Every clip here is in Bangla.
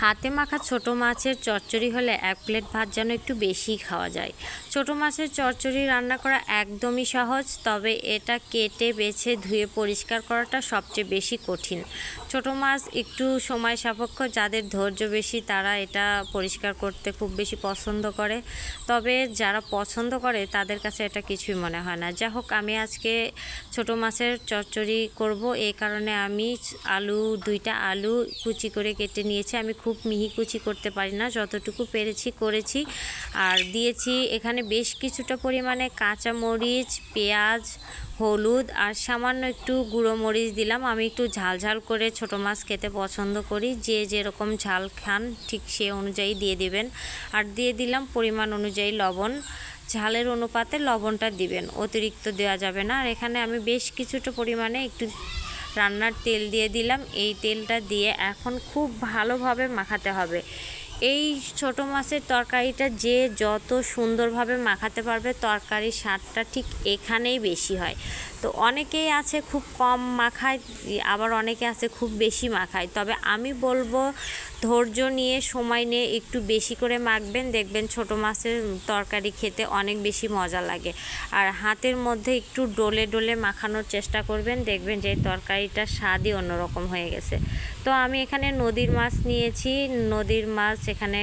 হাতে মাখা ছোট মাছের চচ্চড়ি হলে এক প্লেট ভাত যেন একটু বেশি খাওয়া যায়। ছোট মাছের চচ্চড়ি রান্না করা একদমই সহজ, তবে এটা কেটে, বেছে, ধুয়ে পরিষ্কার করাটা সবচেয়ে বেশি কঠিন। ছোট মাছ একটু সময় সাপেক্ষ, যাদের ধৈর্য বেশি তারা এটা পরিষ্কার করতে খুব বেশি পছন্দ করে। তবে যারা পছন্দ করে তাদের কাছে এটা কিছুই মনে হয় না। যাই হোক, আমি আজকে ছোট মাছের চচ্চড়ি করব। এই কারণে আমি আলু, দুইটা আলু কুচি করে কেটে নিয়েছি। আমি খুব মিহি কুচি করতে পারি না, যতটুকু পেরেছি করেছি। আর দিয়েছি এখানে বেশ কিছুটা পরিমাণে কাঁচা মরিচ পেঁয়াজ, হলুদ আর সামান্য একটু গুঁড়ো মরিচ দিলাম। আমি একটু ঝাল ঝাল করে ছোট মাছ খেতে পছন্দ করি, যে যেরকম ঝাল খান ঠিক সে অনুযায়ী দিয়ে দিবেন। আর দিয়ে দিলাম পরিমাণ অনুযায়ী লবণ। ঝালের অনুপাতে লবণটা দিবেন, অতিরিক্ত দেওয়া যাবে না। আর এখানে আমি বেশ কিছুটা পরিমাণে একটু রান্নার তেল দিয়ে দিলাম। এই তেলটা দিয়ে এখন খুব ভালোভাবে মাখাতে হবে। এই ছোট মাছের তরকারিটা যে যত সুন্দরভাবে মাখাতে পারবে, তরকারির স্বাদটা ঠিক এখানেই বেশি হয়। তো অনেকেই আছে খুব কম মাখায়, আবার অনেকে আছে খুব বেশি মাখায়। তবে আমি বলব, ধৈর্য নিয়ে, সময় নিয়ে একটু বেশি করে মাখবেন। দেখবেন ছোট মাছের তরকারি খেতে অনেক বেশি মজা লাগে। আর হাতের মধ্যে একটু ডলে ডলে মাখানোর চেষ্টা করবেন, দেখবেন যে তরকারিটার স্বাদই অন্যরকম হয়ে গেছে। তো আমি এখানে নদীর মাছ নিয়েছি। নদীর মাছ এখানে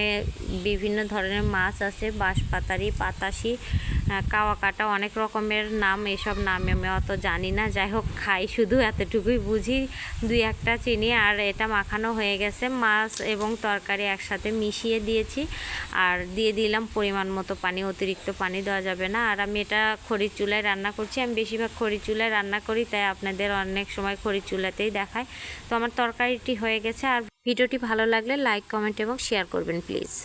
বিভিন্ন ধরনের মাছ আছে বাঁশপাতারি পাতাসি কাওয়া কাটা অনেক রকমের নাম, এসব নামে আমি অত জানি না। যাই হোক, খাই শুধু, এতটুকুই বুঝি। দুই একটা চিনি, আর এটা মাখানো হয়ে গেছে। মাছ এবং তরকারি একসাথে মিশিয়ে দিয়েছি। আর দিয়ে দিলাম পরিমাণ মতো পানি, অতিরিক্ত পানি দেওয়া যাবে না। আর আমি এটা খড়ির চুলায় রান্না করছি। আমি বেশিরভাগ খড়ির চুলায় রান্না করি, তাই আপনাদের অনেক সময় খড়ির চুলাতেই দেখায়। তো আমার তরকারিটি হয়ে গেছে। আর ভিডিওটি ভালো লাগলে লাইক, কমেন্ট এবং শেয়ার করবেন, প্লিজ।